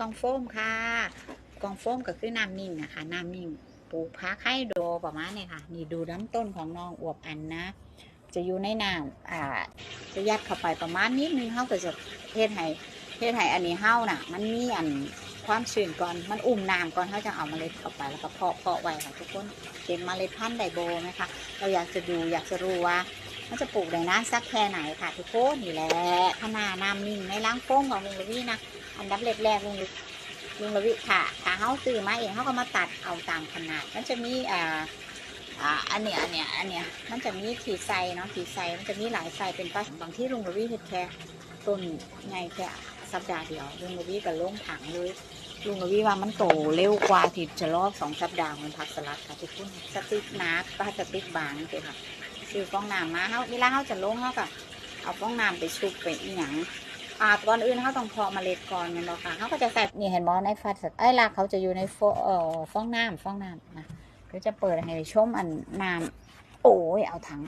กองโฟมค่ะ กองโฟมก็คือน้ำนิ่งนะคะน้ำนิ่งปลูกพักให้โดประมาณนี้ค่ะ นี่ดูน้ำต้นของน้องอวบอันนะ จะอยู่ในน้ำอ่า จะยัดเข้าไปประมาณนิดนึงเขาก็จะเทศให้เทศให้อันนี้เฮ้าน่ะ มันมีอันความชื้นก่อนมันอุ่มน้ำก่อนเขาจะเอาเมล็ดเข้าไปแล้วก็เพาะเพาะไว้ค่ะทุกคนเก็บเมล็ดพันธุ์ไดโบนะคะ เราอยากจะดูอยากจะรู้ว่า มันจะปลูกได้นานสักแค่ไหนค่ะทุกคนนี่แหละขนาน้ำนิ่งในล้างโป้งของลุงลวีนะ อันดับแรกๆลุงลุงลวีค่ะถ้าเขาซื้อมาเองเขาก็มาตัดเอาตามขนาด มันจะมีอ่าอ่าอันเนี้ยอันเนี้ยอันเนี้ยมันจะมีขีดไซเนาะขีดไซมันจะมีหลายไซเป็นป้าบางที่ลุงลวีเห็ดแค่ต้นไงแค่สัปดาห์เดียวลุงลวีก็ลงถังเลยลุงลวีว่ามันโตเร็วกว่าที่จะรอบสองสัปดาห์มือนผักสลัดค่ะทุกคนสติ๊กหนาปลาสติ๊กบางเลยค่ะซื้อฟองน้ำมาเขาเวลาเขาจะลงเขาก็เอาฟองน้ำไปชุบไปอีหยัง อ่าก่อนอื่นเขาต้องเพาะเมล็ดก่อนแมันบอกค่ะเขาก็จะใส่นี่เห็นบอในฟัดไอ้รากเขาจะอยู่ในฟอเอ่อฟองน้ำฟองน้ำนะก็จะเปิดให้ชมอันน้ำโอ้ยเอาถัง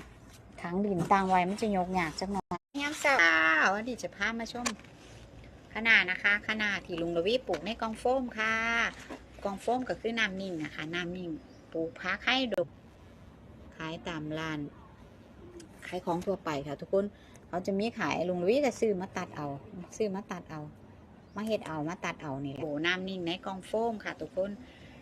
ถังดินต่างไว้มันจะยกยากจังหน่อยยามเช้าวันนี้จะพามาชมขนาดนะคะขนาดที่ลุงระวีปลูกในกองโฟมค่ะ กองโฟมก็คือน้ำนิ่งนะคะน้ำนิ่งปลูกพักให้ดกขายตามร้านขายของทั่วไปค่ะทุกคน เขาจะมีขายลุงลุยจะซื้อมาตัดเอา ซื้อมาตัดเอา มาเห็ดเอามาตัดเอานี่แหละโบน้ำนิ่งในกองโฟมค่ะทุกคน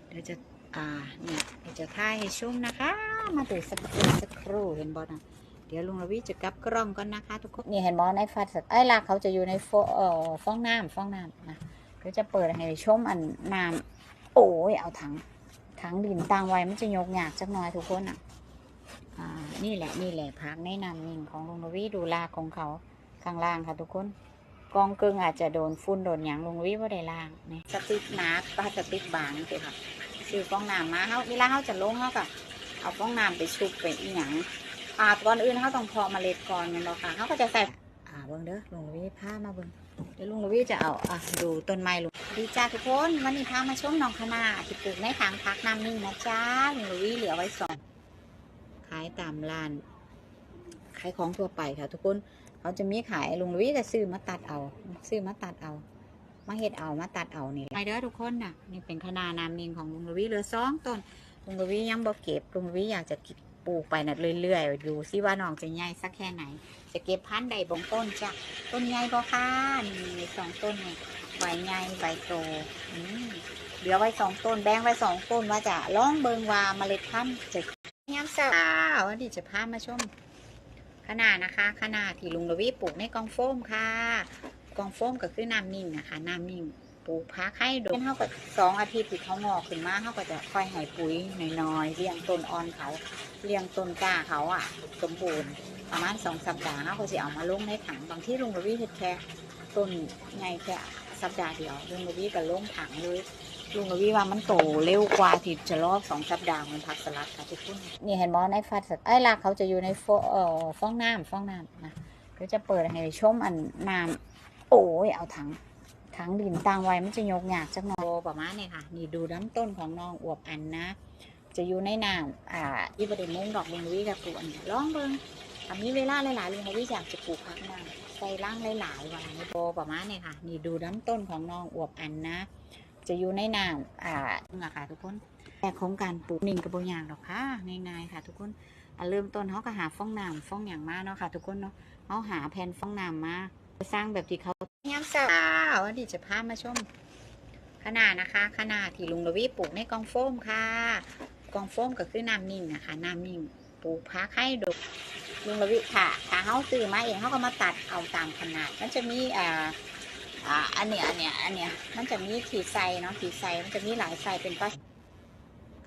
เดี๋ยวจะอ่าเนี่ยเดี๋ยวจะท่ายให้ชุ่มนะคะ มาดูสักครู่สักครู่เห็นบอลนะเดี๋ยวลุงลวิจะกลับกล้องก่อนนะคะทุกคนนี่เห็นบอลในฟัดไอ้รากเขาจะอยู่ในโฟเอ่อฟองน้ำฟองน้ำนะเดี๋ยวจะเปิดให้ชมอันน้ำโอ้ยเอาถังถังดินต่างไว้มันจะยกหยากจักหน่อยทุกคนอะอ่า นี่แหละนี่แหละพักแนะนำนิ่งของลุงลวีดูลากของเขาข้างล่างค่ะทุกคนกองกึ่งอาจจะโดนฝุ่นโดนหยางลุงลวีว่าได้ล่างนี่สติกหนาปลาสติกบางสิค่ะซื้อฟองน้ำมาเขาเวลาเขาจะลงเขาก็เอาฟองน้ำไปชุบไปอีหยังอ่าก่อนอื่นเขาต้องเพาะเมล็ดก่อนแมันบอกค่ะเขาก็จะใส่อ่าเบิ้งเด้อลุงลวีพามาเบิ้งเดี๋ยวลุงลวีจะเอาอะดูต้นไม้ลุงดีจ้าทุกคนวันนี้พามาชมน้องคณะที่ปลูกในถังพักน้ำนิ่งนะจ้าลุงลวีเหลือไว้สองายตามร้าน ขายของทั่วไปค่ะ ทุกคนเขาจะมีขายลุงลุยจะซื้อมาตัดเอาซื้อมาตัดเอา มาเห็ดเอามาตัดเอานี่ไปเด้อทุกคนน่ะนี่เป็นคณะน้ำนิงของลุงลุยเหลือสองต้นลุงลุยยังบ่เก็บลุงลุยอยากจะปลูกไปนะเรื่อยๆดูซิว่าน้องจะใหญ่สักแค่ไหน จะเก็บพันธุ์ใดบงต้นจ้ะต้นใหญ่บ่ค่ะนี่สองต้นนี่ใบใหญ่ใบโตอืมเหลือไว้สองต้นแบ่งไว้สองต้นว่าจะล่องเบิงว่าเมล็ดพันธุ์จะ ยามเช้าวันนี้จะพามาชมขนาดนะคะ ขนาดที่ลุงระวีปลูกในกองโฟมค่ะ กองโฟมก็คือน้ำนิ่งนะคะ น้ำนิ่งปลูกพักให้โดยเท่ากับสองอาทิตย์ที่เขางอกขึ้นมาเขาก็จะค่อยให้ปุ๋ยน้อยๆเลี้ยงต้นอ่อนเขาเลี้ยงต้นกล้าเขาอะ สมบูรณ์ประมาณสองสัปดาห์เขาก็จะเอามาลงในถังบางที่ลุงระวีเห็ดแค่ต้นไงแค่สัปดาห์เดียวลุงระวีก็ลงถังเลย ลุงกับวิว่ามันโตเร็วกว่าที่จะรอบสองสัปดาห์เหมือนผักสลัดค่ะทุกคนนี่เห็นบอในฟัดไอ้รากเขาจะอยู่ในฟอเอ่อฟองน้ำฟองน้ำนะก็จะเปิดให้ชมอันน้ำโอ้ยเอาถังถังดินต่างไว้มันจะยกยากจักหน่อยประมาณนี้ค่ะ นี่ดูน้ำต้นของน้องอวบอันนะ จะอยู่ในน้ำอ่าที่ประเด็นมุ้งดอกลุงกับวิกับปลูกอันนี้ลองเบิ่งถ้ามีเวลาหลายๆลุงกับวิอยากจะปลูกพักน้ำใส่ร่างหลายๆวันโบประมาณนี้ค่ะ นี่ดูน้ำต้นของน้องอวบอันนะ จะอยู่ในน้ำอ่าอะค่ะทุกคนแต่โครงการปลูกนิ่งกระโบอยางหรอกค่ะง่ายๆค่ะ ทุกคนเริ่มต้นเขาก็หาฟ้องน้ำฟ้องอย่างมากเนาะค่ะ ทุกคนเนาะเขาหาแผ่นฟ้องน้ำมาสร้างแบบที่เขายามเช้าววันนี้จะพามาชมขนาดนะคะ ขนาดที่ลุงระวีปลูกในกองโฟมค่ะ กองโฟมก็คือน้ำนิ่งนะคะน้ำนิ่งปลูกพักให้ดกลุงระวีค่ะถ้าเขาซื้อมาเองเขาก็มาตัดเอาตามขนาดมันจะมีอ่า อ่าอันเนี้ยอันเนี้ยอันเนี้ยมันจะมีขีดไซเนาะขีดไซมันจะมีหลายไซเป็นป้า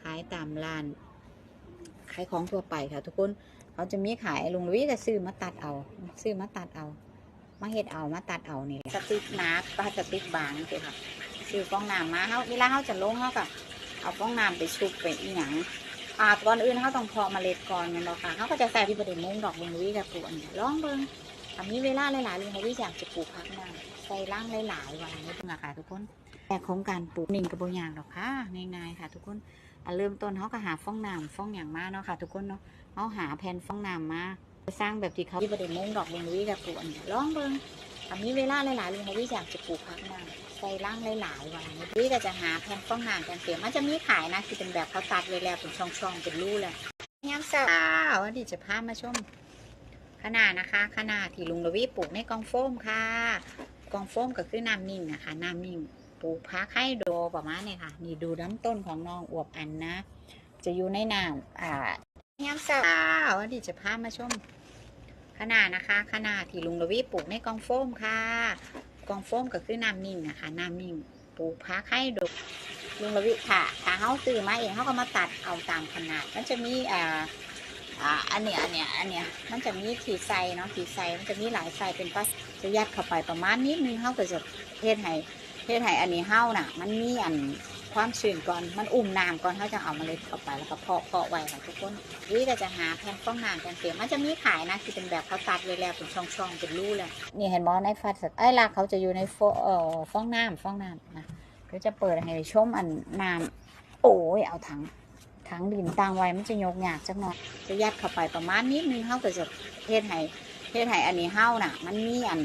ขายตามร้านขายของทั่วไปค่ะ ทุกคนเขาจะมีขายลุงลุยจะซื้อมาตัดเอา ซื้อมาตัดเอา มาเห็ดเอามาตัดเอานี่สติ๊กหนาปลาสติ๊กบางสิค่ะซื้อฟองน้ำมาเขาเวลาเขาจะลงเขาก็เอาฟองน้ำไปชุบไปอีหยังอ่าก่อนอื่นเขาต้องเพาะเมล็ดก่อนแมันบอกค่ะเขาก็จะใส่ที่ประเด็นมุ้งดอกลุงลุยกับปลูกอันนี้ลองเบิ่ง ถ้ามีเวลาหลายๆลุงลุยอยากจะปลูกพักน้ำใส่ร่างหลายๆวันนี่เพิ่งอะค่ะทุกคนแต่โครงการปลูกหนิ่งกระบอยางหรอกค่ะง่ายๆค่ะ ทุกคนเริ่มต้นเขาก็หาฟ้องน้ำฟ้องอย่างมาเนาะค่ะ ทุกคนเนาะเขาหาแผ่นฟ้องน้ำมาสร้างแบบที่เขาที่ประเด็นมุ้งดอกเบงลุยกับปลูกอันนี้ลองเบิ่งถ้าถ้เวลาหลายๆลุงทวีอยากจะปลูกพักน้ำใส่ร่างหลายๆวันลุงทวีก็จะหาแผ่นฟองน้ำแผ่นเสียมันจะมีขายนะคือเป็นแบบเขาตัดไว้แล้วเป็นช่องๆเป็นรูเลยยามเช้าวันนี้จะพามาชม ขนาดนะคะ ขนาดที่ลุงระวีปลูกในกองโฟมค่ะ กองโฟมก็คือน้ำนิ่งนะคะน้ำนิ่งปลูกพักให้โดประมาณนี้ค่ะ นี่ดูน้ำต้นของน้องอวบอันนะ จะอยู่ในน้ำอ่ายามเช้าวันนี้จะพามาชมขนาดนะคะ ขนาดที่ลุงระวีปลูกในกองโฟมค่ะ กองโฟมก็คือน้ำนิ่งนะคะน้ำนิ่งปลูกพักให้โดลุงระวิค่ะถ้าเขาซื้อมาเองเขาก็มาตัดเอาตามขนาด มันจะมีอ่า อ่าอันเนี้ยอันเนี้ยอันเนี้ยมันจะมีขีดไซเนาะขีดไซมันจะมีหลายไซเป็นพลาสจะยัดเข้าไปประมาณนิดนึงเขาก็จะเทศให้เทศให้อันนี้เห่าน่ะ มันมีอันความชื้นก่อนมันอุ่มน้ำก่อนเขาจะเอาเมล็ดเข้าไปแล้วก็เพาะเพาะไว้ค่ะทุกคนวิก็จะหาแผ่นฟองน้ำแผ่นเสียมันจะมีขายนะคือเป็นแบบเขาตัดไว้แล้วเป็นช่องๆเป็นรูเลยนี่เห็นบอในฟัดสัตว์ไอ้ลากเขาจะอยู่ในฟเอ่อฟองน้ำฟองน้ำนะก็จะเปิดให้ชมอันน้ำโอ้ยเอาถัง ถังดินตั้งไว้มันจะยกยากจักหน่อยจะยัดเข้าไปประมาณนิดนึงเขาก็จะเทศให้เทศให้อันนี้เห่าน่ะ มันมีอัน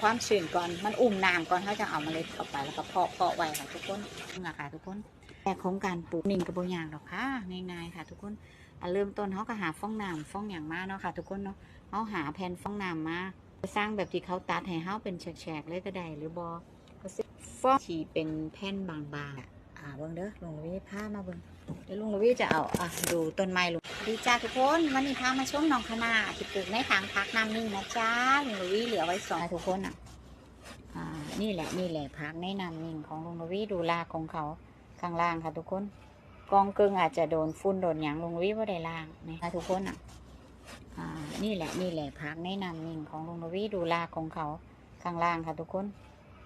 ความชื้นก่อนมันอุ่มน้ำก่อนเขาจะเอาเมล็ดเข้าไปแล้วก็เพาะเพาะไว้ค่ะทุกคนนี่แหละค่ะทุกคนแต่โครงการปลูกนิ่งกระบยางหรอกค่ะง่ายๆค่ะ ทุกคนอะเริ่มต้นเขาก็หาฟองน้ำฟองอย่างมาเนาะค่ะ ทุกคนเนาะเขาหาแผ่นฟองน้ำมาสร้างแบบที่เขาตัดให้เฮาเป็นแฉกๆเลยก็ได้หรือบอก็สิฟอกที่เป็นแผ่นบางๆ อะอ่าเบิ่งเด้อลุงระวีพามาเบิ่งเดี๋ยวลุงระวีจะเอาอะดูต้นไม้ลุงดีจ้าทุกคนวันนี้พามาชมน้องคณะที่ปลูกในทางพักน้ำนิ่งนะจ้าลุงระวีเหลือไว้สองทุกคนอะอ่านี่แหละนี่แหละพักในน้ำนิ่งของลุงระวีดูลากของเขาข้างล่างค่ะทุกคนกองกึ่งอาจจะโดนฝุ่นโดนหยางลุงระวีว่าได้ล่างนี่ค่ะทุกคนอะอ่านี่แหละนี่แหละพักในน้ำนิ่งของลุงนวีดูลากของเขาข้างล่างค่ะทุกคน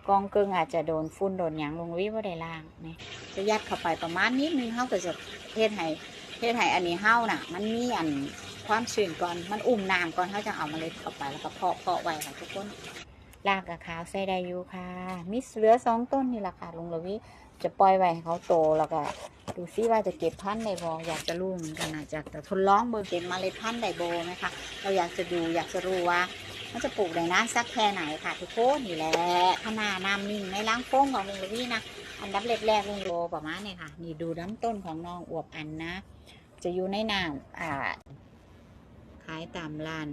กองกึ่งอาจจะโดนฝุ่นโดนหยางลุงวีว่าได้ล่างนี่จะยัดเข้าไปประมาณนิดนึงเขาก็จะเทศให้เทศให้อันนี้เห่าน่ะ มันมีอันความชื้นก่อนมันอุ่มน้ำก่อนเขาจะเอาเมล็ดเข้าไปแล้วก็เพาะเพาะไว้ค่ะทุกคนรากกับขาวใส่ได้อยู่ค่ะมีเหลือสองต้นนี่แหละค่ะลุงระวีจะปล่อยไว้ให้เขาโตแล้วก็ดูซิว่าจะเก็บพันธุ์ได้บออยากจะรู้เหมือนกันนะจากแต่ทดลองเบอร์เก็บเมล็ดพันธุ์ได้บไหมคะเราอยากจะดูอยากจะรู้ว่า มันจะปลูกได้นานสักแค่ไหนค่ะทุกคนนี่แหละขนาดน้ำนิ่งในล้างโฟ้งของลุงลวี่นะอันดับแรกๆลุงโลประมาณนี้ค่ะ นี่ดูน้ำต้นของน้องอวบอันนะ จะอยู่ในน้ำอ่าขายตามร้าน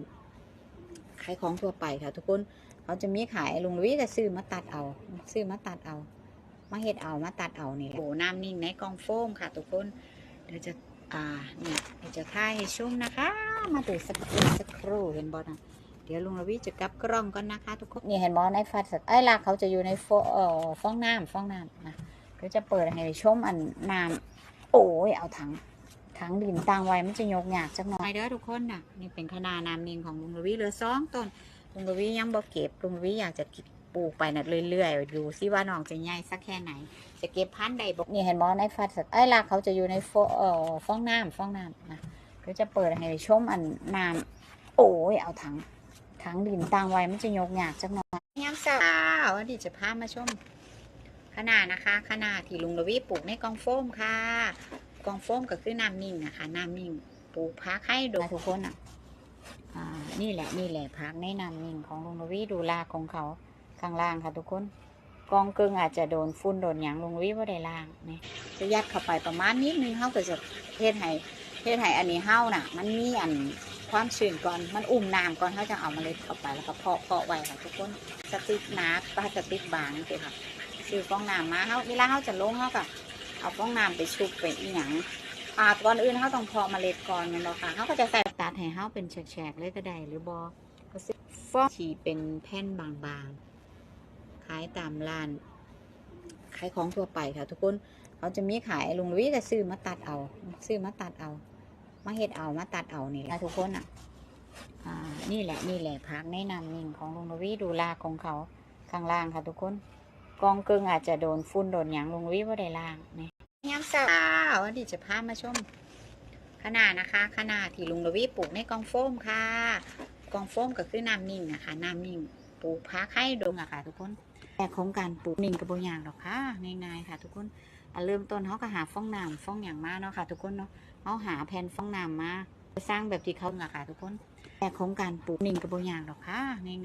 ขายของทั่วไปค่ะทุกคนเขาจะมีขายลุงลวี่ก็ซื้อมาตัดเอาซื้อมาตัดเอา มาเห็ดเอามาตัดเอานี่แหละโอ้น้ำนิ่งในกองโฟมค่ะ ทุกคนเดี๋ยวจะอ่าเนี่ยเดี๋ยวจะท่ายให้ชุ่มนะคะ มาดูสักครู่สักครู่เห็นบอลนะ ดี๋ยวลุงระวิจะกลับกล้องก่อนนะคะ ทุกคนนี่เห็นบอลในฟัดสัตว์ไอ้ลากเขาจะอยู่ในโฟเอ่อฟองน้ำฟองน้ำนะเดี๋ยวจะเปิดให้ชมอันน้ำโอ้ยเอาถังถังดินตั้งไว้มันจะยกยากจักหน่อยเด้อทุกคนนะนี่เป็นขนาดน้ำนิ่งของลุงระวิเหลือสองต้นลุงระวิยังบ่เก็บลุงระวิอยากจะปลูกไปนะเรื่อยๆดูซิว่าน้องจะใหญ่สักแค่ไหน จะเก็บพันธุ์ใดบอกนี่เห็นบอในฟัดสัตว์ไอ้ลากเขาจะอยู่ในโฟเอ่อฟองน้ำฟองน้ำนะก็จะเปิดให้ชมอันน้ำโอ้ยเอาถัง ถังดินตั้งไว้มันจะยกยากจักหน่อยยามเช้าวันนี้จะพามาชมขนาดนะคะ ขนาดที่ลุงระวีปลูกในกองโฟมค่ะ กองโฟมก็คือน้ำนิ่งนะคะน้ำนิ่งปลูกพักให้ดยทุกคนอะอ่านี่แหละนี่แหละพักในน้ำนิ่งของลุงระวีดูลากของเขาข้างล่างค่ะทุกคนกองกึ่งอาจจะโดนฝุ่นโดนหยางลงวิว่าได้ล่างนี่จะยัดเข้าไปประมาณนิดนึงเขาก็จะเทศให้เทศให้อันนี้เห่าน่ะ มันมีอัน ความชื้นก่อน มันอุ่มน้ำก่อนเขาจะเอาเมล็ดเข้าไปแล้วก็เพาะเพาะไว้ค่ะทุกคนสติ๊กหนาปลาสติ๊กบางสิค่ะซื้อฟองน้ำมาเขาเวลาเขาจะลงเขาก็เอาฟองน้ำไปชุบไปอีหยังอ่าก่อนอื่นเขาต้องเพาะเมล็ดก่อนแมันบอค่ะเขาก็จะใส่ตัดให้เขาเป็นแฉกๆเลยก็ได้หรือบอก็ซื้อฟองที่เป็นแผ่นบางๆขายตามร้านขายของทั่วไปค่ะ ทุกคนเขาจะมีขายลุงลุยก็ซื้อมาตัดเอา ซื้อมาตัดเอา มาเห็ดเอามาตัดเอานี่แหละทุกคนอะอ่านี่แหละนี่แหละพักในน้ำนิ่งของลุงลุยดูลากของเขาข้างล่างค่ะทุกคน กองกึ่งอาจจะโดนฝุ่นโดนหยางลุงลุยว่าได้ล่างนี่ยามเช้าวันนี้จะพามาชมขนาดนะคะขนาดที่ลุงระวีปลูกในกองโฟมค่ะ กองโฟมก็คือน้ำนิ่งนะคะน้ำนิ่งปลูกพักให้ดงอะค่ะ ทุกคนแต่โครงการปลูกนิ่งกระบอย่างหรอกค่ะง่ายๆค่ะ ทุกคนอะ เริ่มต้นเขาก็หาฟ้องน้ำฟ้องอย่างมาเนาะค่ะ ทุกคนเนาะเขาหาแผ่นฟ้องน้ำมาสร้างแบบที่เขาอะค่ะทุกคนแต่โครงการปลูกนิ่งกระโบยางหรอกค่ะง่าย